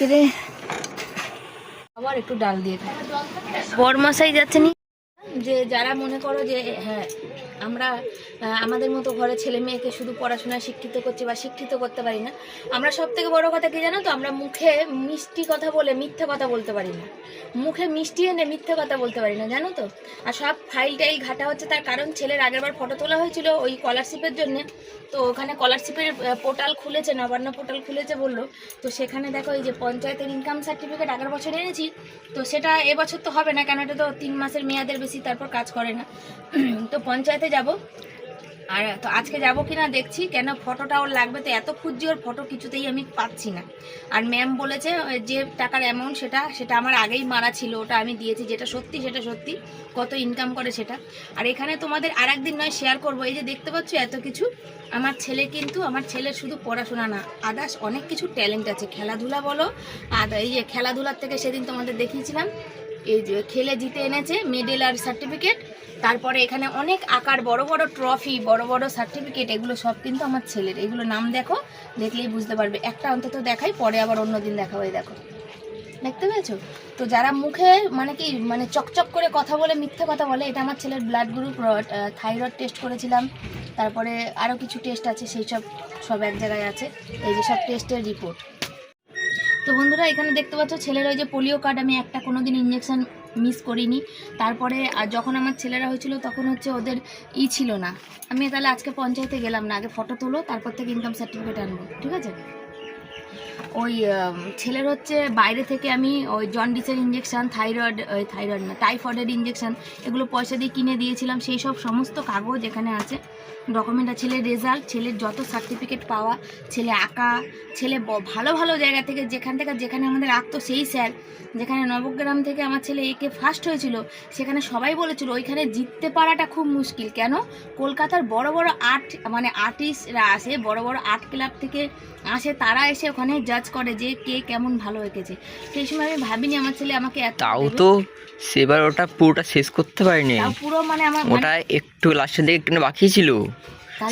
কিরে। আবার একটু ডাল দিয়ে খাই। বরমশাই যাচ্ছে নি? যে যারা মনে করো যে হ্যাঁ আমরা আমাদের মতো ঘরে ছেলে মেয়েকে শুধু পড়াশোনায় শিক্ষিত করছি বা শিক্ষিত করতে পারি না। আমরা সব থেকে বড় কথা কি জানো তো? আমরা মুখে মিষ্টি কথা বলে মিথ্যে কথা বলতে পারি না। মুখে মিষ্টি এনে মিথ্যে কথা বলতে পারি না, জানো তো? আর সব ফাইল টাইল ঘাটা হচ্ছে তার কারণ ছেলের আগেরবার ফটো তোলা হয়েছিল ওই স্কলারশিপের জন্য। তো ওখানে স্কলারশিপের পোর্টাল খুলেছে, নবান্ন পোর্টাল খুলেছে বলল। তো সেখানে দেখো এই যে পঞ্চায়েতের ইনকাম সার্টিফিকেট আগের বছর এনেছি। তো সেটা এবছর তো হবে না, কেন এটা তো তিন মাসের মেয়াদের বেশি, তারপর কাজ করে না। তো পঞ্চায়েতে যাব। আর তো আজকে যাব কিনা দেখছি, কেন ফটোটা ওর লাগবে তো এত খুঁজছি, ওর ফটো কিছুতেই আমি পাচ্ছি না। আর ম্যাম বলেছে যে টাকার অ্যামাউন্ট সেটা সেটা আমার আগেই মারা ছিল, ওটা আমি দিয়েছি, যেটা সত্যি, সেটা সত্যি, কত ইনকাম করে সেটা। আর এখানে তোমাদের আর একদিন নয় শেয়ার করব। এই যে দেখতে পাচ্ছ এত কিছু? আমার ছেলে কিন্তু, আমার ছেলের শুধু পড়াশোনা না আদার্স অনেক কিছু ট্যালেন্ট আছে। খেলাধুলা বলো, আর এই যে খেলাধুলার থেকে সেদিন তোমাদের দেখিয়েছিলাম এই যে খেলে জিতে এনেছে মেডেল আর সার্টিফিকেট তারপরে এখানে অনেক আকার, বড় বড় ট্রফি বড় বড় সার্টিফিকেট এগুলো সব কিন্তু আমার ছেলের। এগুলো নাম দেখো, দেখলেই বুঝতে পারবে। একটা অন্তত দেখাই, পরে আবার অন্য দিন দেখাবো এই দেখো। দেখতে পেয়েছ? তো যারা মুখে মানে কি মানে চকচক করে কথা বলে, মিথ্যে কথা বলে, এটা আমার ছেলের ব্লাড গ্রুপ থাইরয়েড টেস্ট করেছিলাম। তারপরে আরও কিছু টেস্ট আছে, সেই সব সব এক জায়গায় আছে। এই যে সব টেস্টের রিপোর্ট তো বন্ধুরা, এখানে দেখতে পাচ্ছ ছেলের ওই যে পোলিও কার্ড, আমি একটা কোনো দিন ইঞ্জেকশন মিস করিনি। তারপরে আর যখন আমার ছেলেরা হয়েছিল, তখন হচ্ছে ওদের ই ছিল না। আমি তাহলে আজকে পঞ্চায়েতে গেলাম না, আগে ফটো তোলো, তারপর থেকে ইনকাম সার্টিফিকেট আনব, ঠিক আছে? ওই ছেলের হচ্ছে বাইরে থেকে আমি ওই জন্ডিসের ইঞ্জেকশন থাইরয়েড ওই থাইরয়েড না টাইফয়েডের ইঞ্জেকশান এগুলো পয়সা দিয়ে কিনে দিয়েছিলাম, সেই সব সমস্ত কাগজ এখানে আছে। ডকুমেন্ট আছে ছেলের রেজাল্ট ছেলের যত সার্টিফিকেট পাওয়া ছেলে আঁকা ছেলে ভালো ভালো জায়গা থেকে যেখান থেকে যেখানে আমাদের আঁকতো সেই স্যার যেখানে নবগ্রাম থেকে আমার ছেলে একে ফার্স্ট হয়েছিল সেখানে সবাই বলেছিল ওইখানে জিততে পারাটা খুব মুশকিল। কেন? কলকাতার বড় বড় আর্ট মানে আর্টিস্টরা আসে বড় বড় আর্ট ক্লাব থেকে আসে তারা এসে ওখানে জাজ করে যে কে কেমন ভালো এঁকেছে। সেই সময় আমি ভাবিনি আমার ছেলে আমাকে এত তাও তো সেবার ওটা পুরোটা শেষ করতে পারিনি। পুরো মানে আমার ওটা একটু লাস্টের দিকে একটু বাকি ছিল।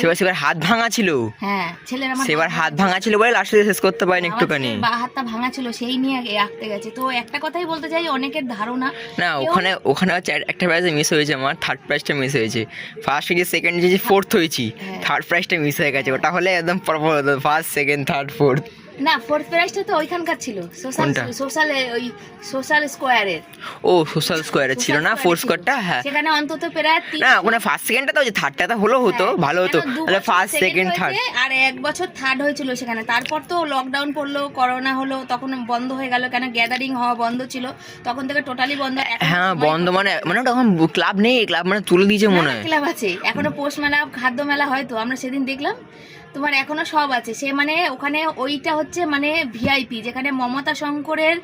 সেবার সেবার হাত ভাঙা ছিল। হ্যাঁ ছেলের আমার সেবার হাত ভাঙা ছিল। বলে লাস্টে শেষ করতে পারেনি একটুখানি। বা হাতটা ভাঙা ছিল সেই নিয়ে আঁকতে গেছে। তো একটা কথাই বলতে চাই অনেকের ধারণা না ওখানে ওখানে হচ্ছে একটা প্রাইজ মিস হয়েছে আমার থার্ড প্রাইজটা মিস হয়েছে। ফার্স্ট যে সেকেন্ড যে ফোর্থ হয়েছি। হ্যাঁ। থার্ড প্রাইজটা মিস হয়ে গেছে। ওটা হলে একদম পরপর ফার্স্ট সেকেন্ড থার্ড ফোর্থ না ফোর্থ প্রাইজটা তো ওইখানকার ছিল সোশ্যাল কোনটা? সোশ্যাল ওই সোশ্যাল স্কোয়ারের ও সোশ্যাল স্কোয়ারে ছিল না ফোর স্কোয়ারটা হ্যাঁ। সেখানে অন্তত প্রায় তিন- না ওখানে ফার্স্ট সেকেন্ডটা তো থার্ডটা তো হলো হতো হ্যাঁ, ভালো হতো। কেন দু তাহলে বছর ফার্স্ট সেকেন্ড থার্ড হয়েছে, আর এক বছর থার্ড হয়েছিল সেখানে। তারপর তো লকডাউন পড়ল করোনা হলো তখন বন্ধ হয়ে গেল কেন গ্যাদারিং হওয়া বন্ধ ছিল তখন থেকে টোটালি বন্ধ। এখন হ্যাঁ সময় বন্ধ মানে মানে ওটা এখন ক্লাব নেই ক্লাব মানে তুলে দিয়েছে মনে হয়। ক্লাব আছে। এখনও পৌষ মেলা খাদ্য মেলা হয়তো আমরা সেদিন দেখলাম। তোমার এখনও সব আছে। সে মানে ওখানে ওইটা হচ্ছে মানে ভিআইপি যেখানে মমতা শঙ্করের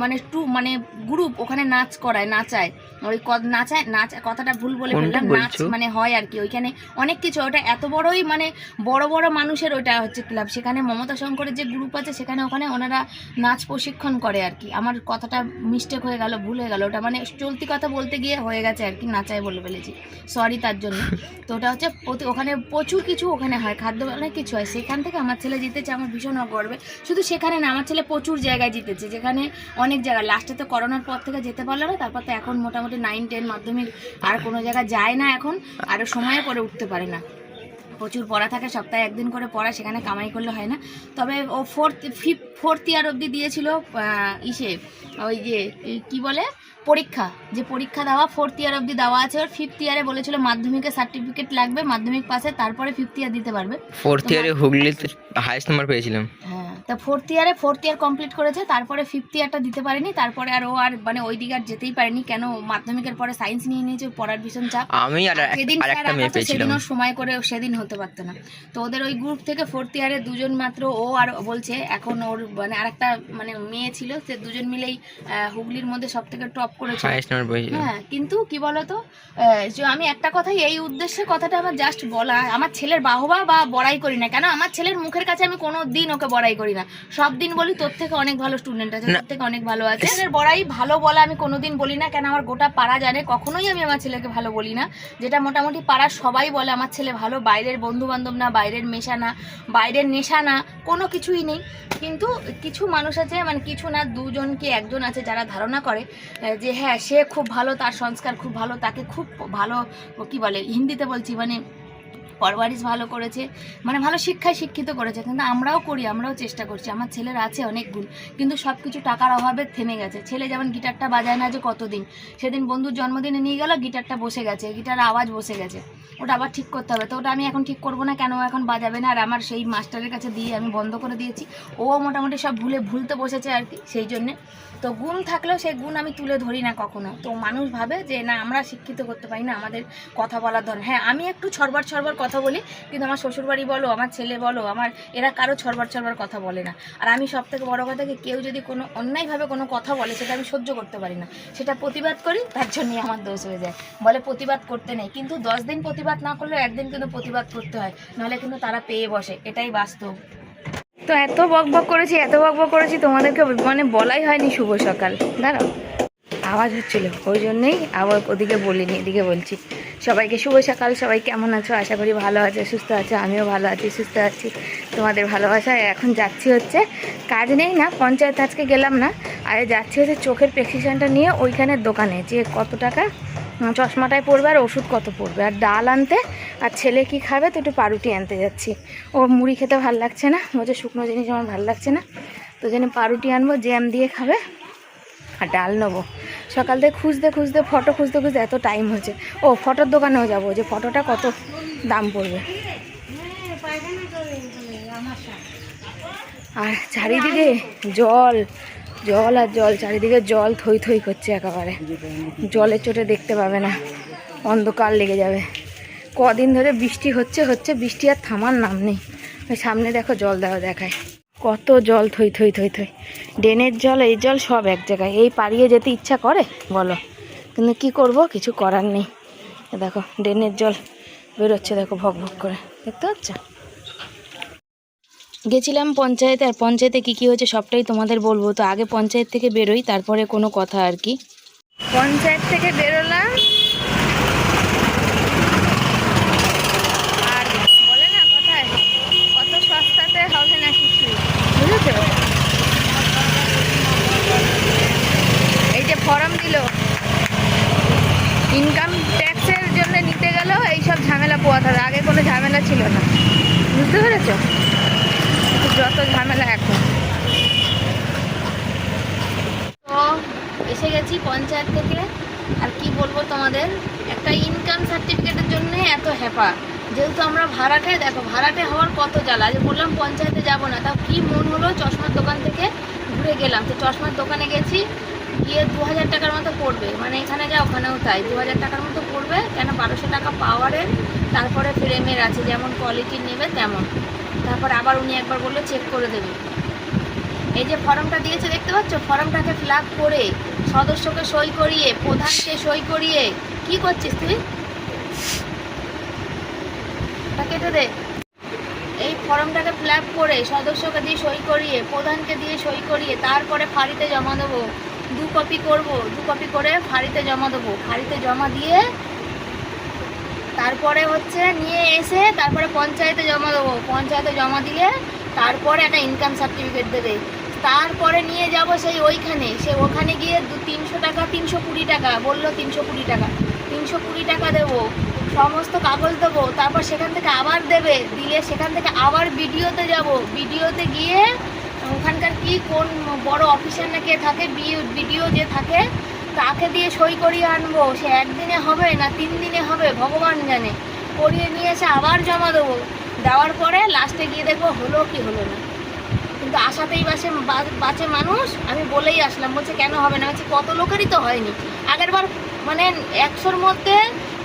মানে টু মানে গ্রুপ ওখানে নাচ করায় নাচায়। ওই নাচায় নাচ কথাটা ভুল বলে ফেললাম নাচ মানে হয় আর কি। ওইখানে অনেক কিছু ওটা এত বড়ই মানে বড় বড় মানুষের ওটা হচ্ছে ক্লাব সেখানে মমতা শঙ্করের যে গ্রুপ আছে সেখানে ওখানে ওনারা নাচ প্রশিক্ষণ করে আর কি। আমার কথাটা মিস্টেক হয়ে গেল ভুল হয়ে গেল। ওটা মানে চলতি কথা বলতে গিয়ে হয়ে গেছে আর কি নাচায় বলে ফেলেছি। সরি তার জন্য। তো ওটা হচ্ছে ওখানে প্রচুর কিছু ওখানে হয়। খাদ্য অনেক কিছু হয়। সেখান থেকে আমার ছেলে জিতেছে আমার ভীষণ গর্বে শুধু সেখানে না, আমার ছেলে প্রচুর জায়গায় জিতেছে। যেখানে অনেক জায়গায় লাস্টে তো করোনার পর থেকে যেতে পারল না, তারপর তো এখন মোটামুটি নাইন টেন মাধ্যমিক আর কোনো জায়গায় যায় না এখন আরও সময়ে করে উঠতে পারে না। প্রচুর পড়া থাকে, সপ্তাহে একদিন করে পড়া, সেখানে কামাই করলে হয় না। তবে ও ফোর্থ ফিফ ফোর্থ ইয়ার অবধি দিয়েছিল ইসে, ওই যে, কি বলে? পরীক্ষা যে পরীক্ষা দেওয়া ফোর্থ ইয়ার অবধি দেওয়া আছে ওর ফিফথ ইয়ারে বলেছিল মাধ্যমিকের সার্টিফিকেট লাগবে মাধ্যমিক পাশে তারপরে ফিফথ ইয়ার দিতে পারবে। ফোর্থ ইয়ারে হুগলিতে হাইস্ট নাম্বার পেয়েছিলাম। হ্যাঁ তা ফোর্থ ইয়ারে ফোর্থ ইয়ার কমপ্লিট করেছে তারপরে ফিফথ ইয়ারটা দিতে পারেনি তারপরে আর ও আর মানে ওই দিকে আর যেতেই পারেনি কেন মাধ্যমিকের পরে সায়েন্স নিয়ে নিয়েছে পড়ার ভীষণ চাপ। আমি আর সেদিন আর একটা মেয়ে পেয়েছিলাম। সেদিন সময় করে সেদিন হতে পারতো না। তো ওদের ওই গ্রুপ থেকে ফোর্থ ইয়ারে দুজন মাত্র ও আর বলছে এখন ওর মানে আরেকটা মানে মেয়ে ছিল সে দুজন মিলেই হুগলির মধ্যে সব থেকে টপ করেছে। হ্যাঁ কিন্তু কি বলতো যে আমি একটা কথাই এই উদ্দেশ্যে কথাটা আমার জাস্ট বলা। আমার ছেলের বাহবা বা বড়াই করি না। কেন? আমার ছেলের মুখের কাছে আমি কোনো দিন ওকে বড়াই করি না। সব দিন বলি তোর থেকে অনেক ভালো স্টুডেন্ট আছে তোর থেকে অনেক ভালো আছে। ছেলের বড়াই ভালো বলা আমি কোনোদিন বলি না। কেন? আমার গোটা পাড়া জানে কখনোই আমি আমার ছেলেকে ভালো বলি না। যেটা মোটামুটি পাড়ার সবাই বলে আমার ছেলে ভালো বাইরের বন্ধু বান্ধব না বাইরের মেশা না বাইরের নেশা না কোনো কিছুই নেই। কিন্তু কিছু মানুষ আছে মানে কিছু না দুজন কি একজন আছে যারা ধারণা করে আহ, যে হ্যাঁ সে খুব ভালো, তার সংস্কার খুব ভালো, তাকে খুব ভালো, কি বলে, হিন্দিতে বলছি মানে পরবারিশ ভালো করেছে মানে ভালো শিক্ষায় শিক্ষিত করেছে, কিন্তু আমরাও করি, আমরাও চেষ্টা করছি, আমার ছেলের আছে অনেক গুণ, কিন্তু সব কিছু টাকার অভাবে থেমে গেছে, ছেলে যেমন গিটারটা বাজায় না যে কতদিন, সেদিন বন্ধুর জন্মদিনে নিয়ে গেল, গিটারটা বসে গেছে গিটার আওয়াজ বসে গেছে, ওটা আবার ঠিক করতে হবে, তো ওটা আমি এখন ঠিক করব না, কেন এখন বাজাবে না, আর আমার সেই মাস্টারের কাছে দিয়ে আমি বন্ধ করে দিয়েছি, ও মোটামুটি সব ভুলে ভুলতে বসেছে আর কি, সেই জন্যে, তো গুণ থাকলেও সেই গুণ আমি তুলে ধরি না কখনো, তো মানুষ ভাবে যে না, আমরা শিক্ষিত করতে পারি না, আমাদের কথা বলার ধরন হ্যাঁ আমি একটু ছড়বার কথা বলি, কিন্তু আমার শ্বশুরবাড়ি বলো, আমার ছেলে বলো, আমার, এরা কারও ছড়বার ছড়বার কথা বলে না। আর আমি সব থেকে বড়ো কথা কি, কেউ যদি কোনো অন্যায়ভাবে কোনো কথা বলে, সেটা আমি সহ্য করতে পারি না। সেটা প্রতিবাদ করি, তার জন্যই আমার দোষ হয়ে যায়। বলে প্রতিবাদ করতে নেই, কিন্তু দশ দিন প্রতিবাদ না করলেও একদিন কিন্তু প্রতিবাদ করতে হয়, নাহলে কিন্তু তারা পেয়ে বসে, এটাই বাস্তব। তো এত বক বক করেছি, এত বক বক করেছি, তোমাদেরকে মানে বলাই হয়নি শুভ সকাল। দাঁড়াও। আওয়াজ হচ্ছিল, ওই জন্যেই আবার ওদিকে বলিনি, এদিকে বলছি, সবাইকে শুভ সকাল, সবাই কেমন আছো? আশা করি ভালো আছে, সুস্থ আছো, আমিও ভালো আছি, সুস্থ আছি। তোমাদের ভালোবাসায় এখন যাচ্ছি হচ্ছে, কাজ নেই না, পঞ্চায়েত আজকে গেলাম না, আরে যাচ্ছি হচ্ছে চোখের প্রেসক্রিপশনটা নিয়ে ওইখানের দোকানে, যে কত টাকা চশমাটায় পড়বে আর ওষুধ কত পড়বে আর ডাল আনতে, আর ছেলে কি খাবে, তো একটু পাউরুটি আনতে যাচ্ছি। ও মুড়ি খেতে ভালো লাগছে না বলছে শুকনো জিনিস আমার ভালো লাগছে না, তো জন্য পাউরুটি আনব, জ্যাম দিয়ে খাবে। আর ডাল নেব। সকাল থেকে খুঁজতে খুঁজতে ফটো খুঁজতে খুঁজতে এত টাইম হচ্ছে। ও ফটোর দোকানেও যাব, যে ফটোটা কত দাম পড়বে। আর চারিদিকে জল জল আর জল, চারিদিকে জল থই থই করছে একেবারে। জলের চোটে দেখতে পাবে না, অন্ধকার লেগে যাবে। কদিন ধরে বৃষ্টি হচ্ছে হচ্ছে বৃষ্টি আর থামার নাম নেই। সামনে দেখো জল দেওয়া দেখায়। কত জল থই থই থই থই। ড্রেনের জল, এই জল সব এক জায়গায়। এই পাড়িয়ে যেতে ইচ্ছা করে? বলো। কিন্তু কি করব? কিছু করার নেই। দেখো, ড্রেনের জল বেরোচ্ছে দেখো ভক ভক করে। দেখতে পাচ্ছ? গেছিলাম পঞ্চায়েতে, আর পঞ্চায়েতে কী কী হয়েছে সবটাই তোমাদের বলব। তো আগে পঞ্চায়েত থেকে বেরোই, তারপরে কোনো কথা আর কি। পঞ্চায়েত থেকে বেরোলাম আর বলে না কথায় অত সস্তাতে হবে না কিছু বুঝেছ এই যে ফর্ম দিল ইনকাম ট্যাক্সের জন্য নিতে গেলেও এইসব ঝামেলা পোয়াতে হবে আগে কোনো ঝামেলা ছিল না বুঝতে পেরেছ যত ঝামেলা এখন তো এসে গেছি পঞ্চায়েত থেকে আর কি বলব তোমাদের একটা ইনকাম সার্টিফিকেটের জন্য এত হ্যাপা যেহেতু আমরা ভাড়াটে দেখো ভাড়াটে হওয়ার কত জ্বালা যে বললাম পঞ্চায়েতে যাব না তাও কি মন হলো চশমার দোকান থেকে ঘুরে গেলাম তো চশমার দোকানে গেছি গিয়ে দু হাজার টাকার মতো পড়বে মানে এখানে যা ওখানেও তাই দু হাজার টাকার মতো পড়বে কেন বারোশো টাকা পাওয়ারের তারপরে ফ্রেমের আছে, যেমন কোয়ালিটির নেবে তেমন। তারপর আবার উনি একবার বলল চেক করে দেবে। এই যে ফর্মটা দিয়েছে, দেখতে পাচ্ছ? ফর্মটাকে ফিল করে সদস্যকে সই করিয়ে, প্রধানকে সই করিয়ে, কি করছিস তুই? কেটে দে। এই ফর্মটাকে ফিল করে সদস্যকে দিয়ে সই করিয়ে, প্রধানকে দিয়ে সই করিয়ে, তারপরে ফাঁড়িতে জমা দেবো। দু কপি করব, দু কপি করে ফাঁড়িতে জমা দেবো। ফাঁড়িতে জমা দিয়ে তারপরে হচ্ছে নিয়ে এসে তারপরে পঞ্চায়েতে জমা দেবো। পঞ্চায়েতে জমা দিলে তারপরে একটা ইনকাম সার্টিফিকেট দেবে। তারপরে নিয়ে যাব সেই ওইখানে। সে ওখানে গিয়ে দু তিনশো টাকা, তিনশো কুড়ি টাকা, বলল তিনশো কুড়ি টাকা। তিনশো কুড়ি টাকা দেবো, সমস্ত কাগজ দেবো, তারপর সেখান থেকে আবার দেবে। দিলে সেখান থেকে আবার ভিডিওতে যাব। ভিডিওতে গিয়ে ওখানকার কি কোন বড় অফিসার না কে থাকে ভিডিও যে থাকে তাকে দিয়ে সই করিয়ে আনব? সে একদিনে হবে না তিন দিনে হবে? ভগবান জানে। করিয়ে নিয়ে এসে আবার জমা দেবো। দেওয়ার পরে লাস্টে গিয়ে দেখব হলো কি হলো না। কিন্তু আশাতেই বাসে বাঁচে মানুষ, আমি বলেই আসলাম, বলছে কেন হবে না? বলছি, কত লোকেরই তো হয়নি। আগের বার মানে একশোর মধ্যে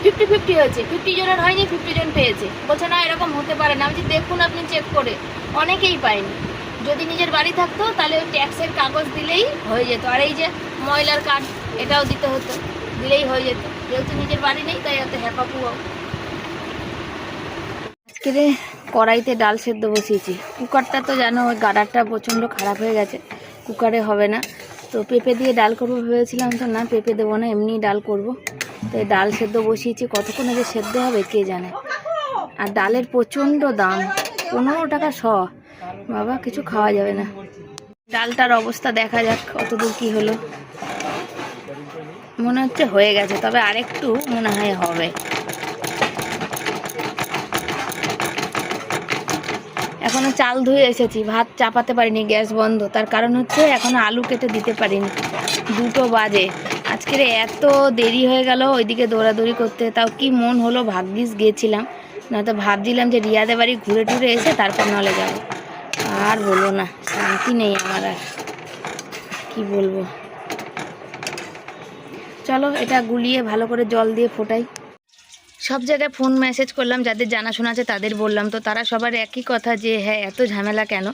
ফিফটি ফিফটি হয়েছে। ফিফটি জনের হয়নি ফিফটি জন পেয়েছে। বলছে, না, এরকম হতে পারে না। আমি দেখুন আপনি চেক করে। অনেকেই পায়নি। যদি নিজের বাড়ি থাকতো, তাহলে ওই ট্যাক্সের কাগজ দিলেই হয়ে যেত। আর এই যে ময়লার কার্ড এটাও দিতে হতো, দিলেই হয়ে যেত। যেহেতু নিজের বাড়ি নেই, তাই এত হ্যাপা পুয়াও কড়াইতে ডাল সেদ্ধ বসিয়েছি, কুকারটা তো জানো, ওই গাডারটা প্রচণ্ড খারাপ হয়ে গেছে, কুকারে হবে না। তো পেঁপে দিয়ে ডাল করব ভেবেছিলাম তো, না, পেঁপে দেবো না এমনি ডাল করব। তো এই ডাল সেদ্ধ বসিয়েছি, কতক্ষণে যে সেদ্ধ হবে কে জানে? আর ডালের প্রচণ্ড দাম, পনেরো টাকা শ, বাবা, কিছু খাওয়া যাবে না। ডালটার অবস্থা দেখা যাক কতদূর কি হলো। মনে হচ্ছে হয়ে গেছে, তবে আরেকটু মনে হয় হবে। এখনও চাল ধুয়ে এসেছি, ভাত চাপাতে পারিনি, গ্যাস বন্ধ। তার কারণ হচ্ছে এখনও আলু কেটে দিতে পারিনি। দুটো বাজে। আজকের এত দেরি হয়ে গেল ওইদিকে দৌড়াদৌড়ি করতে, তাও কি মন হলো ভাগ্যিস গিয়েছিলাম নয়তো ভাবছিলাম যে রিয়াদের বাড়ি ঘুরে টুরে এসে তারপর নলে যাব। আর বলো না, শান্তি নেই আমার আর। কি বলব? চলো এটা গুলিয়ে ভালো করে জল দিয়ে ফোটাই। সব জায়গায় ফোন মেসেজ করলাম, যাদের জানাশোনা আছে তাদের বললাম। তো তারা সবার একই কথা যে হ্যাঁ এত ঝামেলা কেন?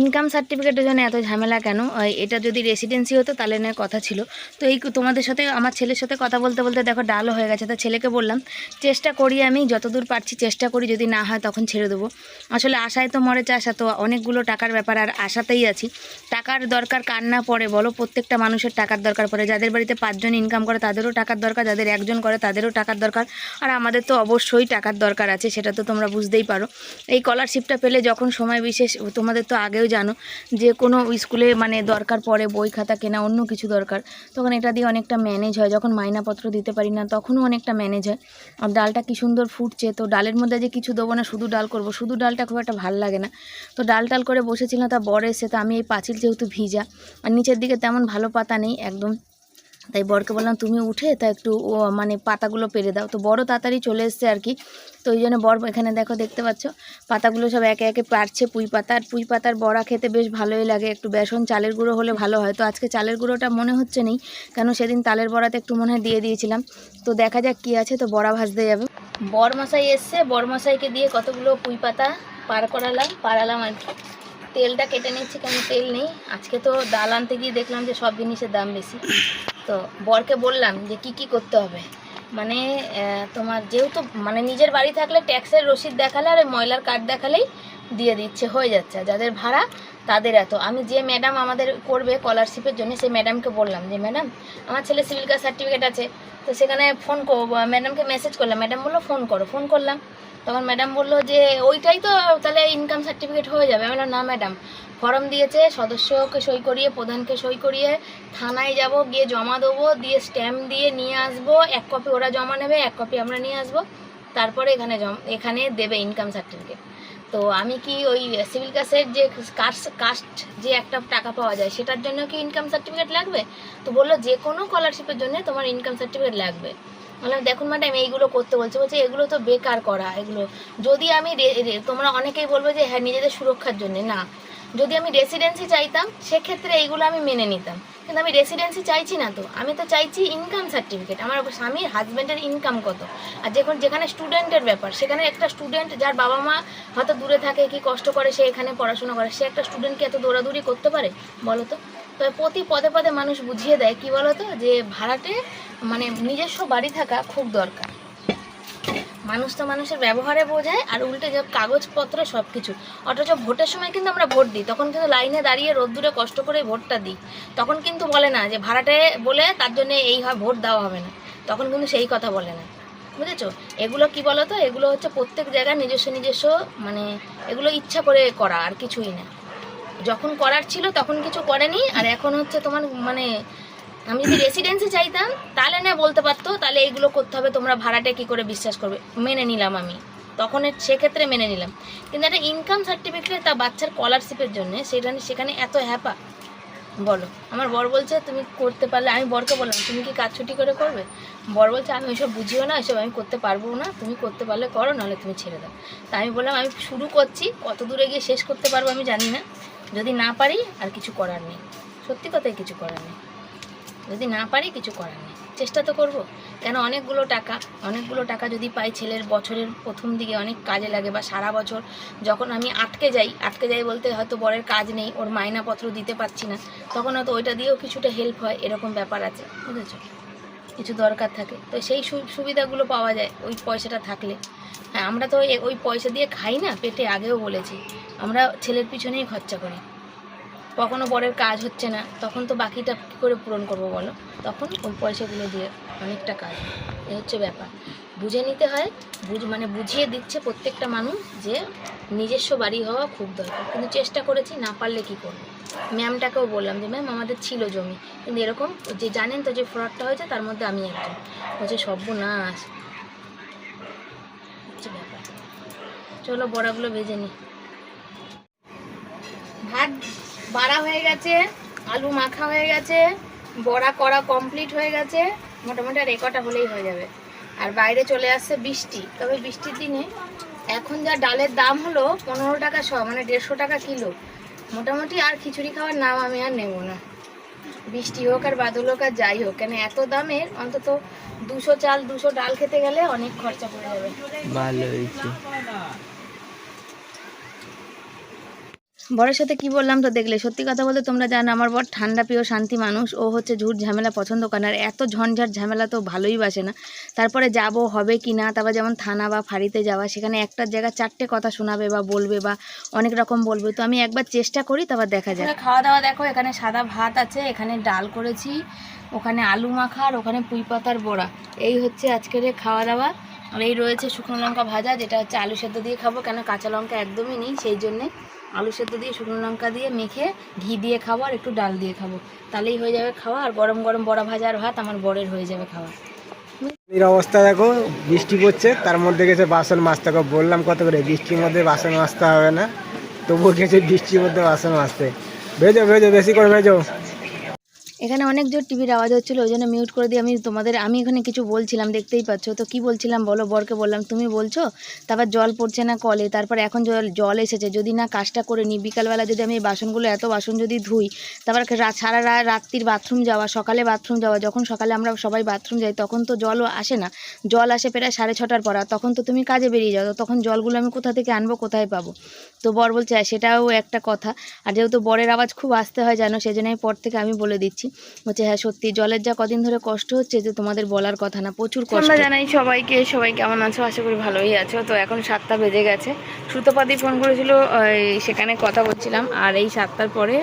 ইনকাম সার্টিফিকেটের জন্য এত ঝামেলা কেন? এটা যদি রেসিডেন্সি হতো তাহলে নয়, কথা ছিল। তো এই তোমাদের সাথে, আমার ছেলের সাথে কথা বলতে বলতে দেখো ডালও হয়ে গেছে। তা ছেলেকে বললাম, চেষ্টা করি আমি যতদূর পারছি চেষ্টা করি, যদি না হয় তখন ছেড়ে দেবো। আসলে আশায় তো মরে চাষা তো অনেকগুলো টাকার ব্যাপার আর আশাতেই আছি। টাকার দরকার কার না পড়ে, বলো? প্রত্যেকটা মানুষের টাকার দরকার পড়ে। যাদের বাড়িতে পাঁচজন ইনকাম করে, তাদেরও টাকার দরকার, যাদের একজন করে, তাদেরও টাকার দরকার। আর আমাদের তো অবশ্যই টাকার দরকার আছে, সেটা তো তোমরা বুঝতেই পারো। এই স্কলারশিপটা পেলে যখন সময় বিশেষ, তোমাদের তো আগেও জানো, যে কোনো স্কুলে মানে দরকার পড়ে, বই খাতা কেনা, অন্য কিছু দরকার, তখন এটা দিয়ে অনেকটা ম্যানেজ হয়। যখন মাইনাপত্র দিতে পারি না, তখনও অনেকটা ম্যানেজ হয়। আর ডালটা কি সুন্দর ফুটছে, তো ডালের মধ্যে যে কিছু দেবো না, শুধু ডাল করব। শুধু ডালটা খুব একটা ভালো লাগে না। তো ডাল টাল করে বসেছিলাম, তা বর এসে তো আমি এই পাঁচিল যেহেতু ভিজা, আর নিচের দিকে তেমন ভালো পাতা নেই, একদম তাই বরকে বললাম তুমি উঠে তা একটু মানে পাতাগুলো পেরে দাও। তো বড় তাড়াতাড়ি চলে এসছে আর কি। তো ওই জন্য বর এখানে দেখো, দেখতে পাচ্ছ? পাতাগুলো সব একে একে পারছে পুঁই পাতা। আর পুঁই পাতার বড়া খেতে বেশ ভালোই লাগে। একটু বেসন, চালের গুঁড়ো হলে ভালো হয়। তো আজকে চালের গুঁড়োটা মনে হচ্ছে নেই, কেন সেদিন তালের বড়াতে একটু মনে হয় দিয়ে দিয়েছিলাম। তো দেখা যাক কি আছে, তো বড়া ভাজতে যাবে। বরমশাই এসছে। বরমশাইকে দিয়ে কতগুলো পুঁই পাতা পার করালাম পারালাম আর কি। তেলটা কেটে নিচ্ছি, কেন তেল নেই। আজকে তো ডাল আনতে গিয়ে দেখলাম যে সব জিনিসের দাম বেশি। তো বরকে বললাম যে কি কি করতে হবে? মানে তোমার যেহেতু মানে নিজের বাড়ি থাকলে ট্যাক্সের রসিদ দেখালে আর ময়লার কার্ড দেখালেই দিয়ে দিচ্ছে, হয়ে যাচ্ছে। যাদের ভাড়া, তাদের এত। আমি যে ম্যাডাম আমাদের করবে স্কলারশিপের জন্য, সেই ম্যাডামকে বললাম যে, ম্যাডাম, আমার ছেলে সিভিল কাস্ট সার্টিফিকেট আছে। তো সেখানে ফোন ম্যাডামকে মেসেজ করলাম। ম্যাডাম বলল ফোন করো। ফোন করলাম। তখন ম্যাডাম বলল যে, ওইটাই তো, তাহলে ইনকাম সার্টিফিকেট হয়ে যাবে। আমি না ম্যাডাম ফর্ম দিয়েছে, সদস্যকে সই করিয়ে, প্রধানকে সই করিয়ে, থানায় যাব, গিয়ে জমা দেবো, দিয়ে স্ট্যাম্প দিয়ে নিয়ে আসব, এক কপি ওরা জমা নেবে, এক কপি আমরা নিয়ে আসব, তারপরে এখানে এখানে দেবে ইনকাম সার্টিফিকেট তো আমি কি ওই সিভিল কাস্টের যে কাস্ট কাস্ট যে একটা টাকা পাওয়া যায়, সেটার জন্য কি ইনকাম সার্টিফিকেট লাগবে? তো বলল, যে কোনো স্কলারশিপের জন্য তোমার ইনকাম সার্টিফিকেট লাগবে। বললাম দেখুন ম্যাডাম এইগুলো করতে বলছে। বলছে, এগুলো তো বেকার করা, এগুলো। যদি আমি তোমরা অনেকেই বলবে যে হ্যাঁ নিজেদের সুরক্ষার জন্য, না। যদি আমি রেসিডেন্সি চাইতাম, সেক্ষেত্রে এইগুলো আমি মেনে নিতাম। কিন্তু আমি রেসিডেন্সি চাইছি না তো। আমি তো চাইছি ইনকাম সার্টিফিকেট আমার স্বামীর হাজব্যান্ডের ইনকাম কত? আর যখন, যেখানে স্টুডেন্টের ব্যাপার, সেখানে একটা স্টুডেন্ট যার বাবা মা হয়তো দূরে থাকে, কি কষ্ট করে সে এখানে পড়াশোনা করে, সে একটা স্টুডেন্টকে এত দৌড়াদৌড়ি করতে পারে? বলো তো। তবে প্রতি পদে পদে মানুষ বুঝিয়ে দেয়, কি বলো তো যে ভাড়াটে মানে নিজস্ব বাড়ি থাকা খুব দরকার। মানুষ তো মানুষের ব্যবহারে বোঝায় আর উল্টে যে কাগজপত্র সব কিছু অথচ ভোটের সময় কিন্তু আমরা ভোট দিই, তখন কিন্তু লাইনে দাঁড়িয়ে রোদ্দুরে কষ্ট করে ভোটটা দিই। তখন কিন্তু বলে না যে ভাড়াটে বলে তার জন্য এই হয়, ভোট দেওয়া হবে না। তখন কিন্তু সেই কথা বলে না। বুঝেছ? এগুলো কি বলো তো এগুলো হচ্ছে প্রত্যেক জায়গায় নিজস্ব নিজস্ব মানে এগুলো ইচ্ছা করে করা, আর কিছুই না। যখন করার ছিল তখন কিছু করেনি, আর এখন হচ্ছে তোমার মানে আমি যদি রেসিডেন্সি চাইতাম, তাহলে না বলতে পারতো, তাহলে এইগুলো করতে হবে, তোমরা ভাড়াটা কি করে বিশ্বাস করবে? মেনে নিলাম আমি। তখন সেক্ষেত্রে মেনে নিলাম। কিন্তু একটা ইনকাম সার্টিফিকেট তা বাচ্চার স্কলারশিপের জন্য, সেখানে সেখানে এত হ্যাপা। বলো, আমার বর বলছে, তুমি করতে পারলে, আমি বরকে বললাম, তুমি কি কাজ ছুটি করে করবে? বর বলছে, আমি ওইসব বুঝিও না, ওইসব আমি করতে পারব না, তুমি করতে পারলে করো, নাহলে তুমি ছেড়ে দাও। তা আমি বললাম, আমি শুরু করছি, কত দূরে গিয়ে শেষ করতে পারব আমি জানি না। যদি না পারি আর কিছু করার নেই। সত্যি কথাই কিছু করার নেই। যদি না পারি, কিছু করার নেই। চেষ্টা তো করব। কেন অনেকগুলো টাকা অনেকগুলো টাকা যদি পাই ছেলের বছরের প্রথম দিকে অনেক কাজে লাগে বা সারা বছর যখন আমি আটকে যাই আটকে যাই বলতে হয়তো বরের কাজ নেই, ওর মাইনাপত্র দিতে পারছি না, তখন হয়তো ওইটা দিয়েও কিছুটা হেল্প হয়, এরকম ব্যাপার আছে, বুঝেছ? কিছু দরকার থাকে। তো সেই সুবিধাগুলো পাওয়া যায় ওই পয়সাটা থাকলে। হ্যাঁ আমরা তো ওই পয়সা দিয়ে খাই না, পেটে আগেও বলেছি। আমরা ছেলের পিছনেই খরচা করি। কখনো বরের কাজ হচ্ছে না, তখন তো বাকিটা কী করে পূরণ করব বলো? তখন ওই পয়সাগুলো দিয়ে অনেকটা কাজ। এ হচ্ছে ব্যাপার। বুঝে নিতে হয়, বুঝ মানে বুঝিয়ে দিচ্ছে প্রত্যেকটা মানুষ যে নিজস্ব বাড়ি হওয়া খুব দরকার। কিন্তু চেষ্টা করেছি, না পারলে কি করব? ম্যামটাকেও বললাম যে, ম্যাম, আমাদের ছিল জমি। কিন্তু এরকম যে জানেন তো যে ফ্রডটা হয়েছে, তার মধ্যে আমি একজন। বলছে হচ্ছে ব্যাপার। চলো বড়াগুলো ভেজে নিই। ভাত বাড়া হয়ে গেছে, আলু মাখা হয়ে গেছে, বড়া করা কমপ্লিট হয়ে গেছে, মোটামুটি আর একটা হলেই হয়ে যাবে। আর বাইরে চলে আসছে বৃষ্টি। তবে বৃষ্টির দিনে এখন যা ডালের দাম হলো পনেরো টাকা শ মানে দেড়শো টাকা কিলো। মোটামুটি আর খিচুড়ি খাওয়ার নাম আমি আর নেব না। বৃষ্টি হোক আর বাদল হোক আর যাই হোক, কেন এত দামের অন্তত দুশো চাল, দুশো ডাল খেতে গেলে অনেক খরচা পড়ে যাবে। বরের সাথে কি বললাম তো দেখলে? সত্যি কথা বলতে তোমরা জানো, আমার বর ঠান্ডা, প্রিয়, শান্তি মানুষ। ও হচ্ছে ঝুট ঝামেলা পছন্দ করে আর এত ঝঞ্ঝাট ঝামেলা তো ভালোই বাসে না। তারপরে যাব, হবে কি না? তারপর যেমন থানা বা ফাঁড়িতে যাওয়া, সেখানে একটার জায়গায় চারটে কথা শোনাবে বা বলবে বা অনেক রকম বলবে। তো আমি একবার চেষ্টা করি, তারপর দেখা যায় খাওয়া দাওয়া দেখো, এখানে সাদা ভাত আছে, এখানে ডাল করেছি, ওখানে আলু মাখা আর ওখানে পুঁই পাতার বড়া। এই হচ্ছে আজকের খাওয়া দাওয়া আর এই রয়েছে শুকনো লঙ্কা ভাজা, যেটা হচ্ছে আলু সেদ্ধ দিয়ে খাব, কেন কাঁচা লঙ্কা একদমই নেই, সেই জন্যে আলু সেদ্ধ দিয়ে, শুকনো লঙ্কা দিয়ে মেখে ঘি দিয়ে খাব আর একটু ডাল দিয়ে খাব। তাহলেই হয়ে যাবে খাওয়া আর গরম গরম বড়া ভাজা আর ভাত আমার বরের হয়ে যাবে খাওয়া। এর অবস্থা দেখো, বৃষ্টি পড়ছে, তার মধ্যে গেছে বাসন মাছটাকে বললাম কত করে, বৃষ্টির মধ্যে বাসন মাজতে হবে না? তবুও গেছে বৃষ্টির মধ্যে বাসন মাজতে। ভেজো ভেজো, বেশি করে ভেজো। এখানে অনেক জোর টিভির আওয়াজ হচ্ছিল, ওই জন্য মিউট করে দিয়ে আমি তোমাদের, আমি এখানে কিছু বলছিলাম, দেখতেই পাচ্ছ। তো কি বলছিলাম বলো? বরকে বললাম, তুমি বলছো? তারপর জল পড়ছে না কলে, তারপর এখন জল জল এসেছে। যদি না কাজটা করে নিই, বিকালবেলা যদি আমি এই বাসনগুলো, এত বাসন যদি ধুই, তারপর সারা রাত্রির বাথরুম যাওয়া, সকালে বাথরুম যাওয়া, যখন সকালে আমরা সবাই বাথরুম যাই, তখন তো জলও আসে না। জল আসে প্রায় সাড়ে ছটার পর তখন তো তুমি কাজে বেরিয়ে যাও তখন জলগুলো আমি কোথা থেকে আনব, কোথায় পাবো? তো বর বলছে "হ্যাঁ, সেটাও একটা কথা। আর যেহেতু বরের আওয়াজ খুব আসতে হয় জানো সেই জন্য পর থেকে আমি বলে দিচ্ছি। বলছে হ্যাঁ সত্যি জলের যা কদিন ধরে কষ্ট হচ্ছে যে তোমাদের বলার কথা না প্রচুর কষ্ট। জানাই সবাইকে সবাই কেমন আছো? আশা করি ভালোই আছো। তো এখন সাতটা বেজে গেছে। সুতোপাতি ফোন করেছিল সেখানে কথা বলছিলাম। আর এই সাতটার পরে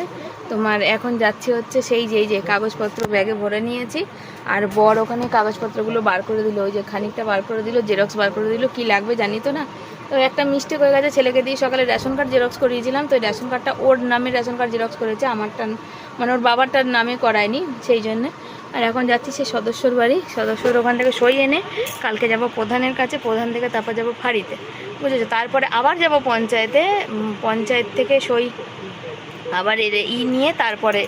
তোমার এখন যাচ্ছে হচ্ছে সেই যেই যে কাগজপত্র ব্যাগে ভরে নিয়েছি। আর বর ওখানে কাগজপত্রগুলো বার করে দিল ওই যে খানিকটা বার করে দিল জেরক্স বার করে দিল কি লাগবে জানি তো না? তো একটা মিস্টেক হয়ে গেছে, ছেলেকে দিয়ে সকালে রেশন কার্ড জেরক্স করিয়েছিলাম, তো রেশন কার্ডটা ওর নামে রেশন কার্ড জেরক্স করেছে, আমারটা মানে ওর বাবারটার নামে করায়নি সেই জন্যে। আর এখন যাচ্ছি সে সদস্যর বাড়ি, সদস্যর ওখান থেকে সই এনে কালকে যাব প্রধানের কাছে, প্রধান থেকে তারপর যাব ফাঁড়িতে, বুঝেছ? তারপরে আবার যাব পঞ্চায়েতে পঞ্চায়েত থেকে সই আবার ই নিয়ে তারপরে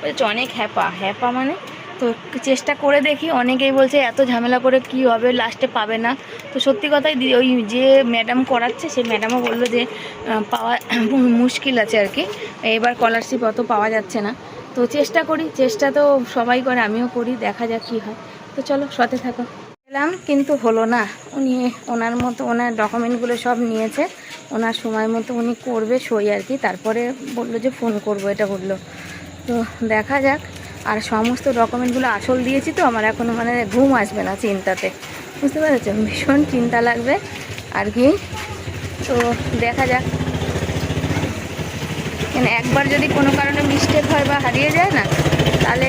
বলছে অনেক হ্যাপা হ্যাপা মানে তো চেষ্টা করে দেখি। অনেকেই বলছে, এত ঝামেলা করে কি হবে? লাস্টে পাবে না। তো সত্যি কথাই ওই যে ম্যাডাম করাচ্ছে, সেই ম্যাডামও বলল যে পাওয়া মুশকিল আছে আর কি। এবার স্কলারশিপ অত পাওয়া যাচ্ছে না। তো চেষ্টা করি, চেষ্টা তো সবাই করে, আমিও করি, দেখা যাক কী হয়। তো চলো সতে থাকো। এলাম, কিন্তু হলো না। উনি ওনার মতো, ওনার ডকুমেন্টগুলো সব নিয়েছে। ওনার সময় মতো উনি করবে, সই আর কি। তারপরে বলল যে ফোন করব, এটা বলল। তো দেখা যাক। আর সমস্ত ডকুমেন্টগুলো আসল দিয়েছি তো, আমার এখনও মানে ঘুম আসবে না চিন্তাতে। বুঝতে পেরেছ? ভীষণ চিন্তা লাগবে আর কি। তো দেখা যাক। কেন একবার যদি কোনো কারণে মিস্টেক হয় বা হারিয়ে যায় না, তাহলে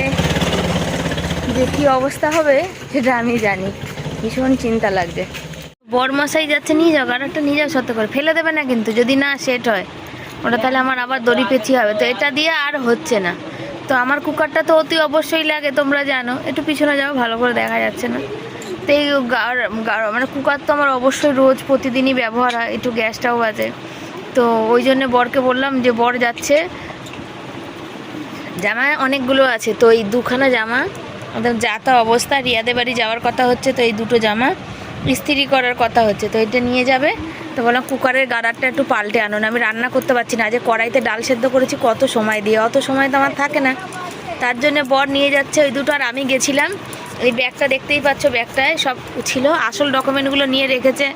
যে কী অবস্থা হবে সেটা আমি জানি। ভীষণ চিন্তা লাগছে বরমশাই যাচ্ছে, নিয়ে যাও, গাড়াটা নিয়ে যাও সত্য করে। ফেলে দেবে না কিন্তু, যদি না সেট হয়, ওটা তাহলে আমার আবার দড়ি পেঁচি হবে। তো এটা দিয়ে আর হচ্ছে না। তো আমার কুকারটা তো অতি অবশ্যই লাগে, তোমরা জানো। একটু পিছনে যাও, ভালো করে দেখা যাচ্ছে না। তো এই মানে কুকার তো আমার অবশ্যই রোজ প্রতিদিনই ব্যবহার হয়, একটু গ্যাসটাও আছে তো ওই জন্য বরকে বললাম যে, বর যাচ্ছে। জামা অনেকগুলো আছে, তো এই দুখানা জামা। ওদের যাতা অবস্থা, রিয়াদের বাড়ি যাওয়ার কথা হচ্ছে, তো এই দুটো জামা। ইস্ত্রি করার কথা হচ্ছে, তো এটা নিয়ে যাবে। তো বললাম, কুকারের গাড়ারটা একটু পাল্টে আনো না। আমি রান্না করতে পারছি না। যে কড়াইতে ডাল সেদ্ধ করেছি, কত সময় দিয়ে? অত সময় তো আমার থাকে না। তার জন্য বর নিয়ে যাচ্ছে ওই দুটো, আর আমি গেছিলাম। এই ব্যাগটা দেখতেই পাচ্ছ, ব্যাগটায় সব ছিল। আসল ডকুমেন্টগুলো নিয়ে রেখেছে।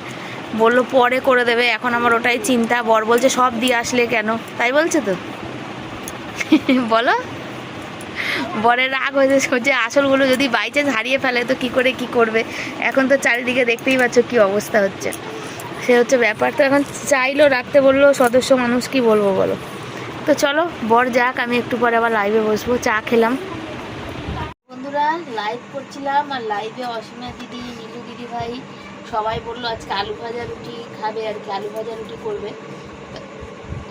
বলল, পরে করে দেবে। এখন আমার ওটাই চিন্তা। বর বলছে, সব দিয়ে আসলে কেন? তাই বলছে তো? বলো। বরের রাগ হয়েছে, যে আসলগুলো যদি বাই চান্স হারিয়ে ফেলে, তো কি করে কি করবে? এখন তো চারিদিকে দেখতেই পাচ্ছ কি অবস্থা হচ্ছে। সে হচ্ছে ব্যাপার। তো এখন চাইলো রাখতে, বলল, সদস্য মানুষ, কি বলব বলো? তো চলো, বর যাক, আমি একটু পরে আবার লাইভে বসবো, চা খেলাম। বন্ধুরা লাইভ করছিলাম, আর লাইভে অসীমা দিদি, নীলু দিদি ভাই সবাই বলল, আজকে আলু ভাজা রুটি খাবে আর কি, আলু ভাজা রুটি করবে।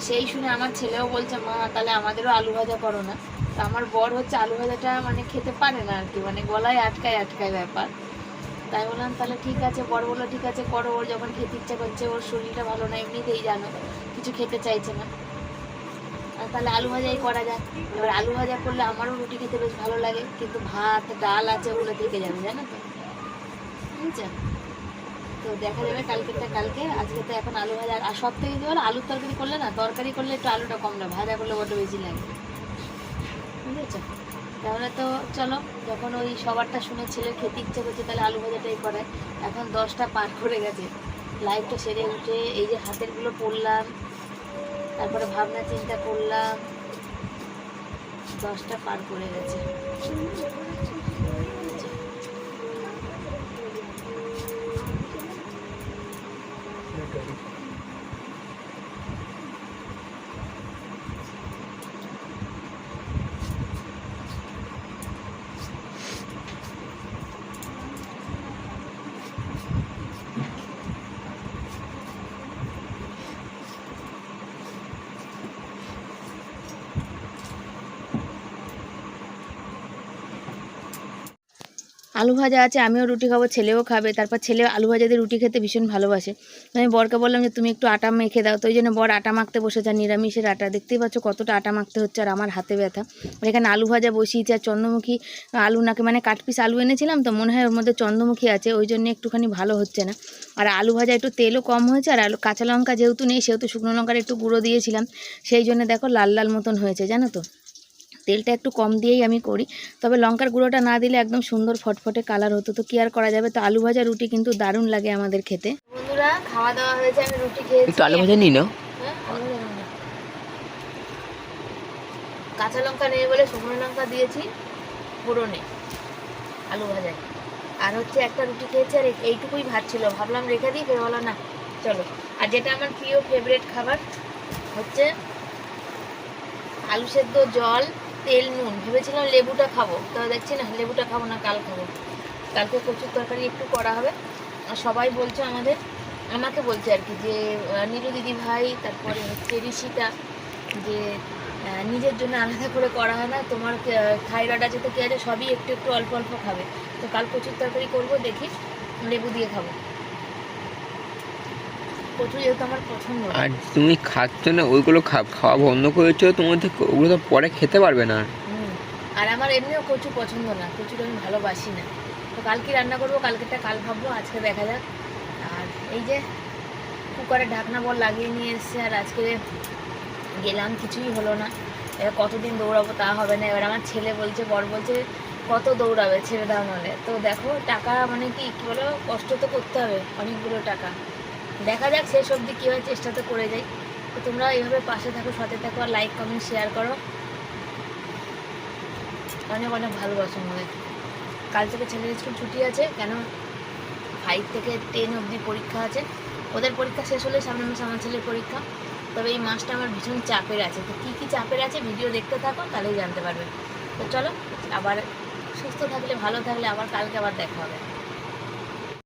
সেই শুনে আমার ছেলেও বলছে, মা, তাহলে আমাদেরও আলু ভাজা করো না। তো আমার বর হচ্ছে আলু ভাজাটা মানে খেতে পারে না আর কি মানে গলায় আটকায় আটকায় ব্যাপার। তাই বললাম, তাহলে ঠিক আছে বর বলল, ঠিক আছে, করো, ওর যখন খেতে ইচ্ছা করছে, ওর শরীরটা ভালো না, এমনিতেই জানো, কিছু খেতে চাইছে না। আর তাহলে আলু ভাজাই করা যায় এবার আলু ভাজা করলে আমারও রুটি খেতে বেশ ভালো লাগে, কিন্তু ভাত, ডাল আছে, ওগুলো থেকে যাবে, জানো তো। বুঝছ তো দেখা যাবে কালকেরটা কালকে, আজকে তো এখন আলু ভাজা, আর সব থেকে কি বলো, আলুর তরকারি করলে না, তরকারি করলে একটু আলুটা কম লাগে ভাজা করলে বড্ড বেশি লাগে। বুঝেছ তাহলে তো চলো, যখন ওই সবারটা শুনে খেতে ইচ্ছে করছে, তাহলে আলু ভাজাটাই করে। এখন দশটা পার করে গেছে। লাইফটা সেরে উঠে এই যে হাতেরগুলো পড়লাম, তারপরে ভাবনা চিন্তা করলাম, দশটা পার করে গেছে। আলু ভাজা আছে, আমিও রুটি খাব, ছেলেও খাবে। তারপর ছেলে আলু ভাজা দিয়ে রুটি খেতে ভীষণ ভালোবাসে। আমি বরকে বললাম যে, তুমি একটু আটা মেখে দাও। তো ওই জন্য বর আটা মাখতে বসেছে, আর নিরামিষের আটা। দেখতেই পাচ্ছ কতটা আটা মাখতে হচ্ছে, আর আমার হাতে ব্যথা। এখানে আলু ভাজা বসিয়েছে, আর চন্দ্রমুখী আলু নাকে মানে কাট পিস আলু এনেছিলাম তো, মনে হয় ওর মধ্যে চন্দ্রমুখী আছে, ওই জন্য একটুখানি ভালো হচ্ছে না। আর আলু ভাজা একটু তেলও কম হয়েছে, আর আলু, কাঁচা লঙ্কা যেহেতু নেই, সেহেতু শুকনো লঙ্কার একটু গুঁড়ো দিয়েছিলাম। সেই জন্য দেখো লাল লাল মতন হয়েছে, জানো তো? তেলটা একটু কম দিয়েই আমি করি। তবে লঙ্কার গুঁড়োটা না দিলে একদম সুন্দর ফটফটে কালার হতো। তো কি আর করা যাবে? তো আলু ভাজা রুটি কিন্তু দারুণ লাগে আমাদের খেতে। বন্ধুরা খাওয়া দাওয়া হয়েছে আমি রুটি খেয়েছি। একটু আলু ভাজা নিই না হ্যাঁ। কাঁচা লঙ্কা নেই বলে শুকনো লঙ্কা দিয়েছি পুরো আলু ভাজায় আর হচ্ছে একটা রুটি খেয়েছি আর এইটুকুই ভাত ছিল। ভাবলাম রেখে দিই ফের বলো না। চলো। আর যেটা আমার প্রিয় ফেভারিট খাবার হচ্ছে আলু সেদ্ধ জল। তেল, নুন। ভেবেছিলাম লেবুটা খাব, তো দেখছি না, লেবুটা খাব না, কাল খাব। কালকে কচুর তরকারি একটু করা হবে। আর সবাই বলছে আমাদের, আমাকে বলছে আর কি যে নীলু দিদি ভাই, তারপরে হচ্ছে ঋষিতা, যে নিজের জন্য আলাদা করে করা হয় না, তোমার থাইরয়েড আছে তো কী আছে সবই একটু একটু অল্প অল্প খাবে। তো কাল কচুর তরকারি করব, দেখি, লেবু দিয়ে খাব। কচু যেহেতু আমার পছন্দ। আর তুমি খাচ্ছ না ওইগুলো খা- খাওয়া বন্ধ করেছ তোমার তো ওগুলো তো পরে খেতে পারবে না। আর। আমার এমনিও কচু পছন্দ না কচুটা আমি ভালোবাসি না। তো কালকে রান্না করব কালকেরটা কাল ভাববো আজকে দেখা যাক। আর এই যে কুকারে ঢাকনা বল লাগিয়ে নিয়ে এসছে আর আজকে গেলাম কিছুই হলো না। এবার কতদিন দৌড়াবো তা হবে না। এবার আমার ছেলে বলছে বর বলছে কত দৌড়াবে ছেড়ে দাও নাহলে? তো দেখো টাকা মানে কি কী বলো কষ্ট তো করতে হবে অনেকগুলো টাকা। দেখা যাক শেষ অবধি কী হয় চেষ্টা তো করে যাই। তো তোমরা এইভাবে পাশে থাকো, সাথে থাকো আর লাইক কমেন্ট শেয়ার করো। অনেক অনেক ভালোবাসো আমাদের কাল থেকে ছেলের স্কুল ছুটি আছে, কেন? ফাইভ থেকে টেন অবধি পরীক্ষা আছে। ওদের পরীক্ষা শেষ হলে সামনে মাসে আমার ছেলের পরীক্ষা। তবে এই মাসটা আমার ভীষণ চাপের আছে। তো কী কী চাপের আছে ভিডিও দেখতে থাকো, তাহলেই জানতে পারবে। তো চলো, আবার সুস্থ থাকলে, ভালো থাকলে আবার কালকে আবার দেখা হবে।